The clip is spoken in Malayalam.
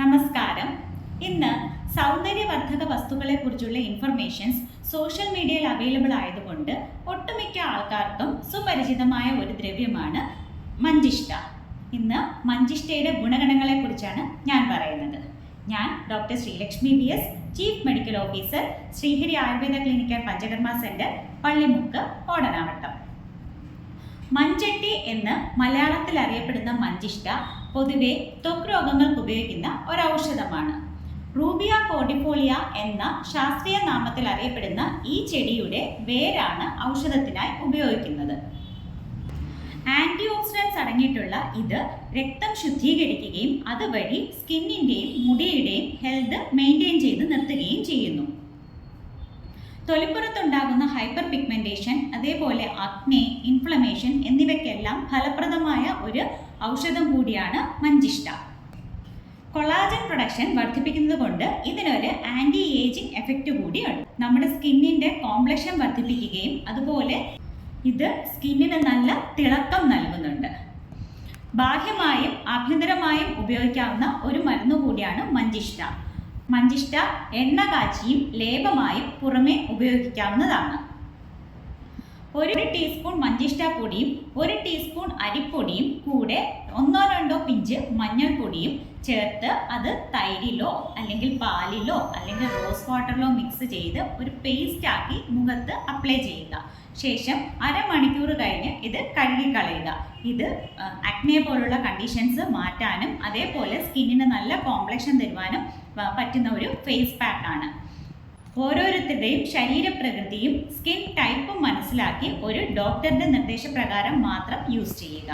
നമസ്കാരം. ഇന്ന് സൗന്ദര്യവർദ്ധക വസ്തുക്കളെ കുറിച്ചുള്ള ഇൻഫർമേഷൻസ് സോഷ്യൽ മീഡിയയിൽ അവൈലബിൾ ആയതുകൊണ്ട് ഒട്ടുമിക്ക ആൾക്കാർക്കും സുപരിചിതമായ ഒരു ദ്രവ്യമാണ് മഞ്ചിഷ്ട. ഇന്ന് മഞ്ചിഷ്ടയുടെ ഗുണഗണങ്ങളെ കുറിച്ചാണ് ഞാൻ പറയുന്നത്. ഞാൻ doctor Sreelakshmi B S chief medical officer Srihari Ayurveda clinical Panchakarma centre Pallimukku Odanavattom Manjatti എന്ന് മലയാളത്തിൽ അറിയപ്പെടുന്ന മഞ്ചിഷ്ട പൊതുവെ ത്വക്ക് രോഗങ്ങൾക്ക് ഉപയോഗിക്കുന്ന ഒരു ഔഷധമാണ് റൂബിയ കോഡിഫോളിയ എന്ന ശാസ്ത്രീയ നാമത്തിൽ അറിയപ്പെടുന്ന ഈ ചെടിയുടെ വേരാണ് ഔഷധത്തിനായി ഉപയോഗിക്കുന്നത്. ആന്റി ഓക്സിഡൻസ് അടങ്ങിയിട്ടുള്ള ഇത് രക്തം ശുദ്ധീകരിക്കുകയും അതുവഴി സ്കിന്നിന്റെയും മുടിയുടെയും ഹെൽത്ത് മെയിന്റെയിൻ ചെയ്ത് നിർത്തുകയും ചെയ്യുന്നു. തൊലിപ്പുറത്തുണ്ടാകുന്ന ഹൈപ്പർ പിഗ്മെന്റേഷൻ അതേപോലെ അഗ്നി ഇൻഫ്ലമേഷൻ എന്നിവയ്ക്കെല്ലാം ഫലപ്രദമായ ഒരു ഔഷധം കൂടിയാണ് മഞ്ചിഷ്ട. കൊളാജൻ പ്രൊഡക്ഷൻ വർദ്ധിപ്പിക്കുന്നത് കൊണ്ട് ഇതിനൊരു ആന്റി ഏജിംഗ് എഫക്റ്റ് കൂടിയുണ്ട്. നമ്മുടെ സ്കിന്നിന്റെ കോംപ്ലക്ഷൻ വർദ്ധിപ്പിക്കുകയും അതുപോലെ ഇത് സ്കിന്നിന് നല്ല തിളക്കം നൽകുന്നുണ്ട്. ബാഹ്യമായും ആഭ്യന്തരമായും ഉപയോഗിക്കാവുന്ന ഒരു മരുന്ന് കൂടിയാണ് മഞ്ചിഷ്ട. മഞ്ചിഷ്ട എണ്ണ കാച്ചിയും ലേപമായും പുറമെ ഉപയോഗിക്കാവുന്നതാണ്. ഒരു ടീസ്പൂൺ മഞ്ചിഷ്ട പൊടിയും ഒരു ടീസ്പൂൺ അരിപ്പൊടിയും കൂടെ ഒന്നോ രണ്ടോ പിഞ്ച് മഞ്ഞൾപ്പൊടിയും ചേർത്ത് അത് തൈരിലോ അല്ലെങ്കിൽ പാലിലോ അല്ലെങ്കിൽ റോസ് വാട്ടറിലോ മിക്സ് ചെയ്ത് ഒരു പേസ്റ്റ് ആക്കി മുഖത്ത് അപ്ലൈ ചെയ്യുക. ശേഷം അരമണിക്കൂർ കഴിഞ്ഞ് ഇത് കഴുകിക്കളയുക. ഇത് അക്നെ പോലുള്ള കണ്ടീഷൻസ് മാറ്റാനും അതേപോലെ സ്കിന്നിന് നല്ല കോംപ്ലക്ഷൻ തരുവാനും പറ്റുന്ന ഒരു ഫേസ് പാക്കാണ് ഓരോരുത്തരുടെയും ശരീരപ്രകൃതിയും സ്കിൻ ടൈപ്പും മനസ്സിലാക്കി ഒരു ഡോക്ടറുടെ നിർദ്ദേശപ്രകാരം മാത്രം യൂസ് ചെയ്യുക.